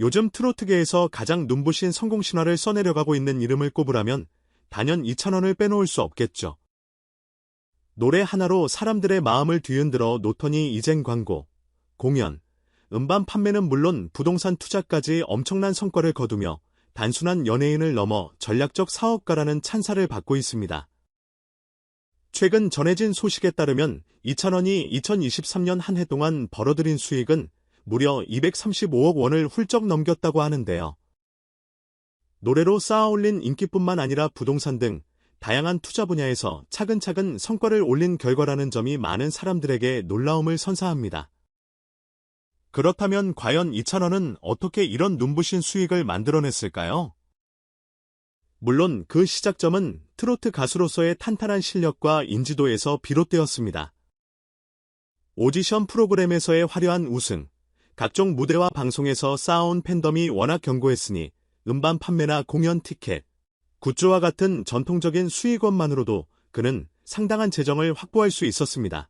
요즘 트로트계에서 가장 눈부신 성공 신화를 써내려가고 있는 이름을 꼽으라면 단연 2,000원을 빼놓을 수 없겠죠. 노래 하나로 사람들의 마음을 뒤흔들어 노턴이 이젠 광고, 공연, 음반 판매는 물론 부동산 투자까지 엄청난 성과를 거두며 단순한 연예인을 넘어 전략적 사업가라는 찬사를 받고 있습니다. 최근 전해진 소식에 따르면 이찬원이 2023년 한 해 동안 벌어들인 수익은 무려 235억 원을 훌쩍 넘겼다고 하는데요. 노래로 쌓아올린 인기뿐만 아니라 부동산 등 다양한 투자 분야에서 차근차근 성과를 올린 결과라는 점이 많은 사람들에게 놀라움을 선사합니다. 그렇다면 과연 이찬원은 어떻게 이런 눈부신 수익을 만들어냈을까요? 물론 그 시작점은 트로트 가수로서의 탄탄한 실력과 인지도에서 비롯되었습니다. 오디션 프로그램에서의 화려한 우승, 각종 무대와 방송에서 쌓아온 팬덤이 워낙 견고했으니 음반 판매나 공연 티켓, 굿즈와 같은 전통적인 수익원만으로도 그는 상당한 재정을 확보할 수 있었습니다.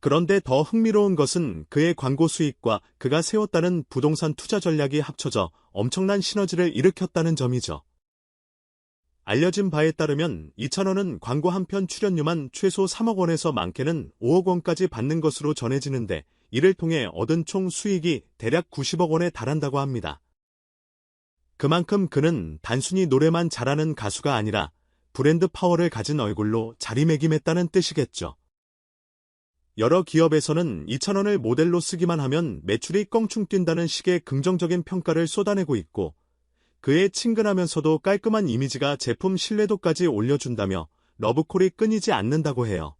그런데 더 흥미로운 것은 그의 광고 수익과 그가 세웠다는 부동산 투자 전략이 합쳐져 엄청난 시너지를 일으켰다는 점이죠. 알려진 바에 따르면 이찬원은 광고 한 편 출연료만 최소 3억 원에서 많게는 5억 원까지 받는 것으로 전해지는데 이를 통해 얻은 총 수익이 대략 90억 원에 달한다고 합니다. 그만큼 그는 단순히 노래만 잘하는 가수가 아니라 브랜드 파워를 가진 얼굴로 자리매김했다는 뜻이겠죠. 여러 기업에서는 2천원을 모델로 쓰기만 하면 매출이 껑충 뛴다는 식의 긍정적인 평가를 쏟아내고 있고 그의 친근하면서도 깔끔한 이미지가 제품 신뢰도까지 올려준다며 러브콜이 끊이지 않는다고 해요.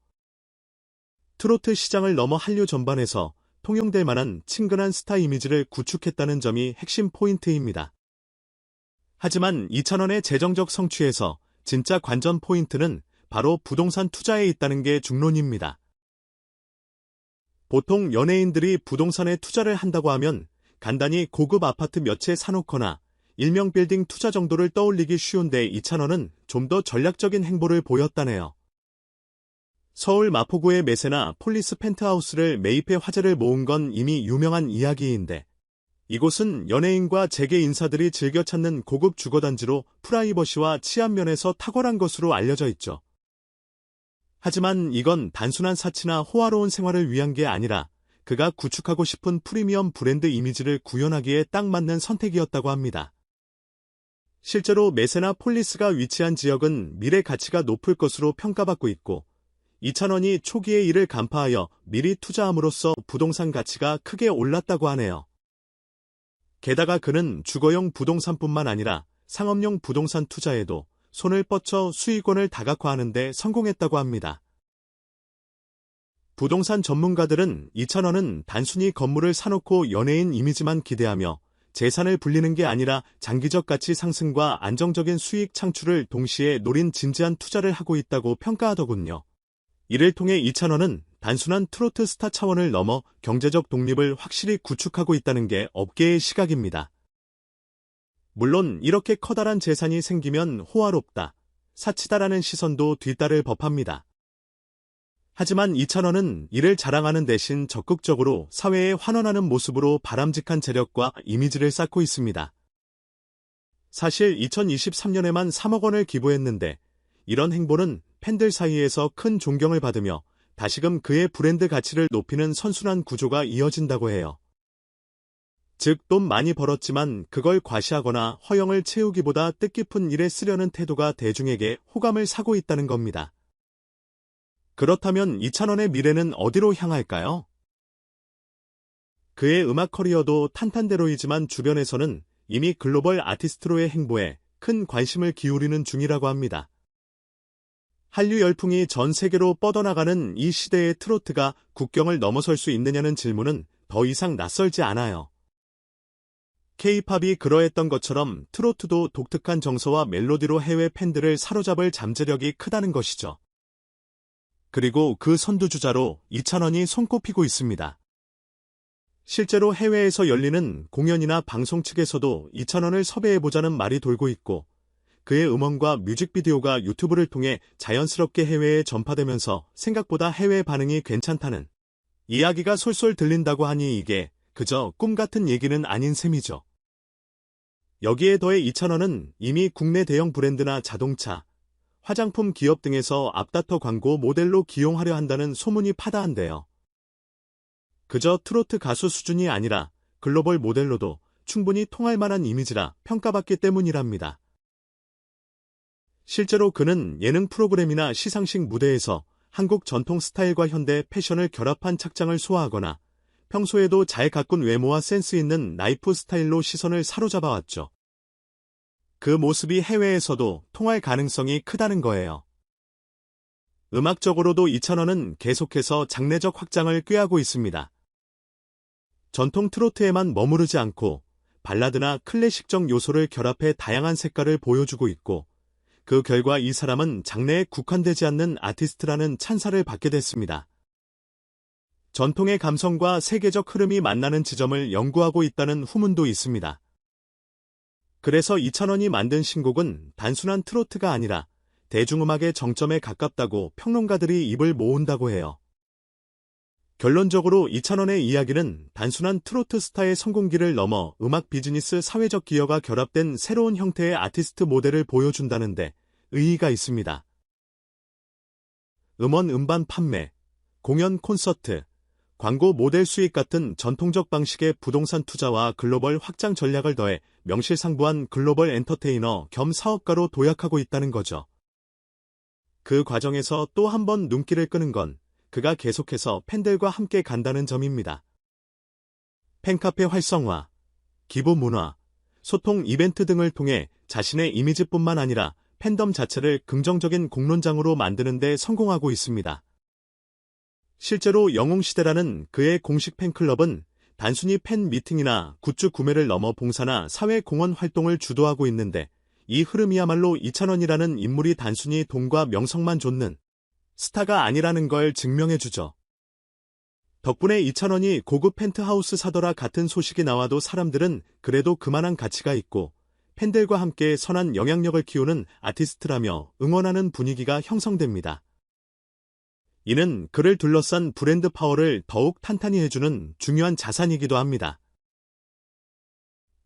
트로트 시장을 넘어 한류 전반에서 통용될 만한 친근한 스타 이미지를 구축했다는 점이 핵심 포인트입니다. 하지만 2천원의 재정적 성취에서 진짜 관전 포인트는 바로 부동산 투자에 있다는 게 중론입니다. 보통 연예인들이 부동산에 투자를 한다고 하면 간단히 고급 아파트 몇 채 사놓거나 일명 빌딩 투자 정도를 떠올리기 쉬운데 이찬원은 좀 더 전략적인 행보를 보였다네요. 서울 마포구의 매세나 폴리스 펜트하우스를 매입해 화제를 모은 건 이미 유명한 이야기인데 이곳은 연예인과 재계 인사들이 즐겨 찾는 고급 주거단지로 프라이버시와 치안 면에서 탁월한 것으로 알려져 있죠. 하지만 이건 단순한 사치나 호화로운 생활을 위한 게 아니라 그가 구축하고 싶은 프리미엄 브랜드 이미지를 구현하기에 딱 맞는 선택이었다고 합니다. 실제로 메세나 폴리스가 위치한 지역은 미래 가치가 높을 것으로 평가받고 있고 이찬원이 초기에 이를 간파하여 미리 투자함으로써 부동산 가치가 크게 올랐다고 하네요. 게다가 그는 주거용 부동산뿐만 아니라 상업용 부동산 투자에도 손을 뻗쳐 수익원을 다각화하는 데 성공했다고 합니다. 부동산 전문가들은 2천원은 단순히 건물을 사놓고 연예인 이미지만 기대하며 재산을 불리는 게 아니라 장기적 가치 상승과 안정적인 수익 창출을 동시에 노린 진지한 투자를 하고 있다고 평가하더군요. 이를 통해 2천원은 단순한 트로트 스타 차원을 넘어 경제적 독립을 확실히 구축하고 있다는 게 업계의 시각입니다. 물론 이렇게 커다란 재산이 생기면 호화롭다, 사치다라는 시선도 뒤따를 법합니다. 하지만 이찬원은 이를 자랑하는 대신 적극적으로 사회에 환원하는 모습으로 바람직한 재력과 이미지를 쌓고 있습니다. 사실 2023년에만 3억 원을 기부했는데 이런 행보는 팬들 사이에서 큰 존경을 받으며 다시금 그의 브랜드 가치를 높이는 선순환 구조가 이어진다고 해요. 즉, 돈 많이 벌었지만 그걸 과시하거나 허영을 채우기보다 뜻깊은 일에 쓰려는 태도가 대중에게 호감을 사고 있다는 겁니다. 그렇다면 이찬원의 미래는 어디로 향할까요? 그의 음악 커리어도 탄탄대로이지만 주변에서는 이미 글로벌 아티스트로의 행보에 큰 관심을 기울이는 중이라고 합니다. 한류 열풍이 전 세계로 뻗어나가는 이 시대의 트로트가 국경을 넘어설 수 있느냐는 질문은 더 이상 낯설지 않아요. 케이팝이 그러했던 것처럼 트로트도 독특한 정서와 멜로디로 해외 팬들을 사로잡을 잠재력이 크다는 것이죠. 그리고 그 선두주자로 이찬원이 손꼽히고 있습니다. 실제로 해외에서 열리는 공연이나 방송 측에서도 이찬원을 섭외해보자는 말이 돌고 있고 그의 음원과 뮤직비디오가 유튜브를 통해 자연스럽게 해외에 전파되면서 생각보다 해외 반응이 괜찮다는 이야기가 솔솔 들린다고 하니 이게 그저 꿈 같은 얘기는 아닌 셈이죠. 여기에 더해 이찬원은 이미 국내 대형 브랜드나 자동차, 화장품 기업 등에서 앞다퉈 광고 모델로 기용하려 한다는 소문이 파다한데요. 그저 트로트 가수 수준이 아니라 글로벌 모델로도 충분히 통할 만한 이미지라 평가받기 때문이랍니다. 실제로 그는 예능 프로그램이나 시상식 무대에서 한국 전통 스타일과 현대 패션을 결합한 착장을 소화하거나 평소에도 잘 가꾼 외모와 센스 있는 나이프 스타일로 시선을 사로잡아 왔죠. 그 모습이 해외에서도 통할 가능성이 크다는 거예요. 음악적으로도 이찬원은 계속해서 장래적 확장을 꾀하고 있습니다. 전통 트로트에만 머무르지 않고 발라드나 클래식적 요소를 결합해 다양한 색깔을 보여주고 있고 그 결과 이 사람은 장래에 국한되지 않는 아티스트라는 찬사를 받게 됐습니다. 전통의 감성과 세계적 흐름이 만나는 지점을 연구하고 있다는 후문도 있습니다. 그래서 이찬원이 만든 신곡은 단순한 트로트가 아니라 대중음악의 정점에 가깝다고 평론가들이 입을 모은다고 해요. 결론적으로 이찬원의 이야기는 단순한 트로트 스타의 성공기를 넘어 음악 비즈니스 사회적 기여가 결합된 새로운 형태의 아티스트 모델을 보여준다는데 의의가 있습니다. 음원 음반 판매, 공연 콘서트, 광고 모델 수익 같은 전통적 방식의 부동산 투자와 글로벌 확장 전략을 더해 명실상부한 글로벌 엔터테이너 겸 사업가로 도약하고 있다는 거죠. 그 과정에서 또 한 번 눈길을 끄는 건 그가 계속해서 팬들과 함께 간다는 점입니다. 팬카페 활성화, 기부 문화, 소통 이벤트 등을 통해 자신의 이미지뿐만 아니라 팬덤 자체를 긍정적인 공론장으로 만드는 데 성공하고 있습니다. 실제로 영웅시대라는 그의 공식 팬클럽은 단순히 팬 미팅이나 굿즈 구매를 넘어 봉사나 사회 공헌 활동을 주도하고 있는데 이 흐름이야말로 이찬원이라는 인물이 단순히 돈과 명성만 좇는 스타가 아니라는 걸 증명해주죠. 덕분에 이찬원이 고급 펜트하우스 사더라 같은 소식이 나와도 사람들은 그래도 그만한 가치가 있고 팬들과 함께 선한 영향력을 키우는 아티스트라며 응원하는 분위기가 형성됩니다. 이는 그를 둘러싼 브랜드 파워를 더욱 탄탄히 해주는 중요한 자산이기도 합니다.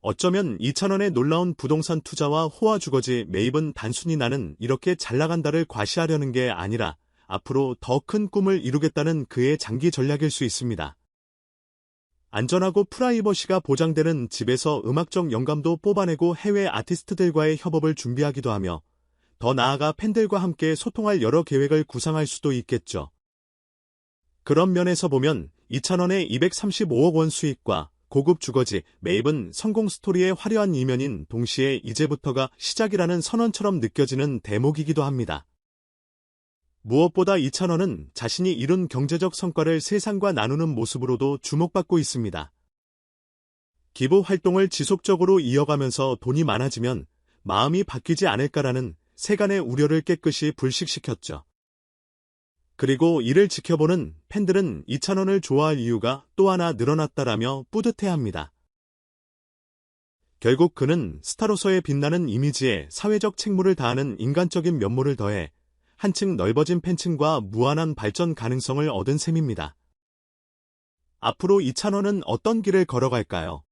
어쩌면 2천원의 놀라운 부동산 투자와 호화 주거지 매입은 단순히 나는 이렇게 잘 나간다를 과시하려는 게 아니라 앞으로 더 큰 꿈을 이루겠다는 그의 장기 전략일 수 있습니다. 안전하고 프라이버시가 보장되는 집에서 음악적 영감도 뽑아내고 해외 아티스트들과의 협업을 준비하기도 하며 더 나아가 팬들과 함께 소통할 여러 계획을 구상할 수도 있겠죠. 그런 면에서 보면 2천원의 235억 원 수익과 고급 주거지 매입은 성공 스토리의 화려한 이면인 동시에 이제부터가 시작이라는 선언처럼 느껴지는 대목이기도 합니다. 무엇보다 이찬원은 자신이 이룬 경제적 성과를 세상과 나누는 모습으로도 주목받고 있습니다. 기부 활동을 지속적으로 이어가면서 돈이 많아지면 마음이 바뀌지 않을까라는 세간의 우려를 깨끗이 불식시켰죠. 그리고 이를 지켜보는 팬들은 이찬원을 좋아할 이유가 또 하나 늘어났다라며 뿌듯해합니다. 결국 그는 스타로서의 빛나는 이미지에 사회적 책무를 다하는 인간적인 면모를 더해 한층 넓어진 팬층과 무한한 발전 가능성을 얻은 셈입니다. 앞으로 이 찬원은 어떤 길을 걸어갈까요?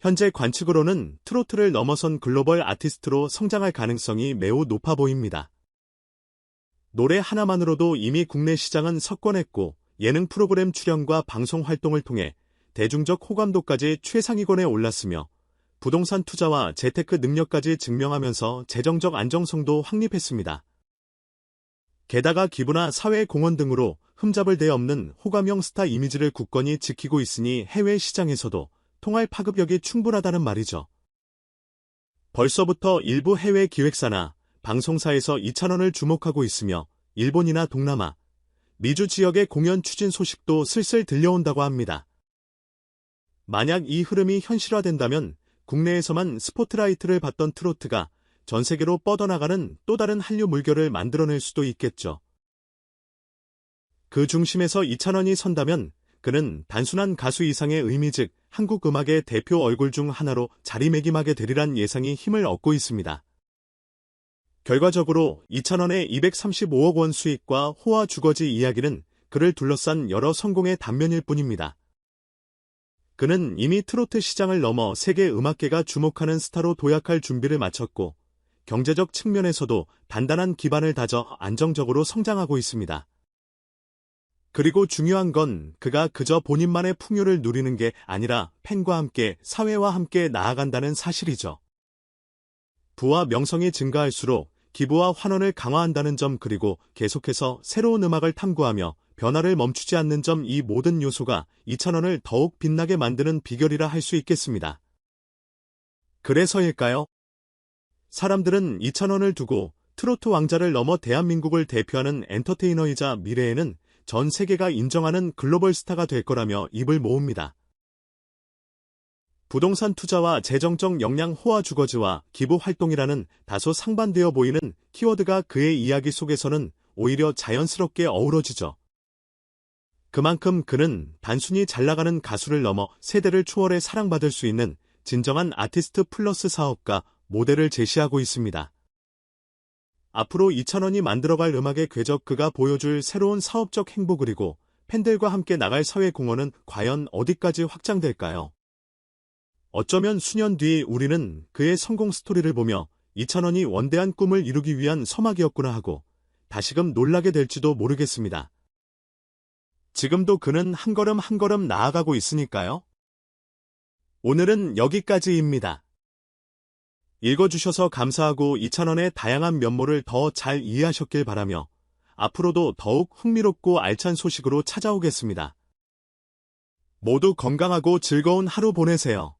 현재 관측으로는 트로트를 넘어선 글로벌 아티스트로 성장할 가능성이 매우 높아 보입니다. 노래 하나만으로도 이미 국내 시장은 석권했고 예능 프로그램 출연과 방송 활동을 통해 대중적 호감도까지 최상위권에 올랐으며 부동산 투자와 재테크 능력까지 증명하면서 재정적 안정성도 확립했습니다. 게다가 기부나 사회 공헌 등으로 흠잡을 데 없는 호감형 스타 이미지를 굳건히 지키고 있으니 해외 시장에서도 통할 파급력이 충분하다는 말이죠. 벌써부터 일부 해외 기획사나 방송사에서 2천원을 주목하고 있으며 일본이나 동남아, 미주 지역의 공연 추진 소식도 슬슬 들려온다고 합니다. 만약 이 흐름이 현실화된다면 국내에서만 스포트라이트를 받던 트로트가 전 세계로 뻗어나가는 또 다른 한류 물결을 만들어낼 수도 있겠죠. 그 중심에서 이찬원이 선다면 그는 단순한 가수 이상의 의미 즉 한국 음악의 대표 얼굴 중 하나로 자리매김하게 되리란 예상이 힘을 얻고 있습니다. 결과적으로 2천원의 235억 원 수익과 호화 주거지 이야기는 그를 둘러싼 여러 성공의 단면일 뿐입니다. 그는 이미 트로트 시장을 넘어 세계 음악계가 주목하는 스타로 도약할 준비를 마쳤고 경제적 측면에서도 단단한 기반을 다져 안정적으로 성장하고 있습니다. 그리고 중요한 건 그가 그저 본인만의 풍요를 누리는 게 아니라 팬과 함께 사회와 함께 나아간다는 사실이죠. 부와 명성이 증가할수록 기부와 환원을 강화한다는 점 그리고 계속해서 새로운 음악을 탐구하며 변화를 멈추지 않는 점 이 모든 요소가 이찬원을 더욱 빛나게 만드는 비결이라 할 수 있겠습니다. 그래서일까요? 사람들은 이찬원을 두고 트로트 왕자를 넘어 대한민국을 대표하는 엔터테이너이자 미래에는 전 세계가 인정하는 글로벌 스타가 될 거라며 입을 모읍니다. 부동산 투자와 재정적 역량 호화 주거지와 기부 활동이라는 다소 상반되어 보이는 키워드가 그의 이야기 속에서는 오히려 자연스럽게 어우러지죠. 그만큼 그는 단순히 잘 나가는 가수를 넘어 세대를 초월해 사랑받을 수 있는 진정한 아티스트 플러스 사업가 모델을 제시하고 있습니다. 앞으로 이찬원이 만들어갈 음악의 궤적 그가 보여줄 새로운 사업적 행보 그리고 팬들과 함께 나갈 사회 공헌은 과연 어디까지 확장될까요? 어쩌면 수년 뒤 우리는 그의 성공 스토리를 보며 이찬원이 원대한 꿈을 이루기 위한 서막이었구나 하고 다시금 놀라게 될지도 모르겠습니다. 지금도 그는 한 걸음 한 걸음 나아가고 있으니까요. 오늘은 여기까지입니다. 읽어주셔서 감사하고 이찬원의 다양한 면모를 더 잘 이해하셨길 바라며 앞으로도 더욱 흥미롭고 알찬 소식으로 찾아오겠습니다. 모두 건강하고 즐거운 하루 보내세요.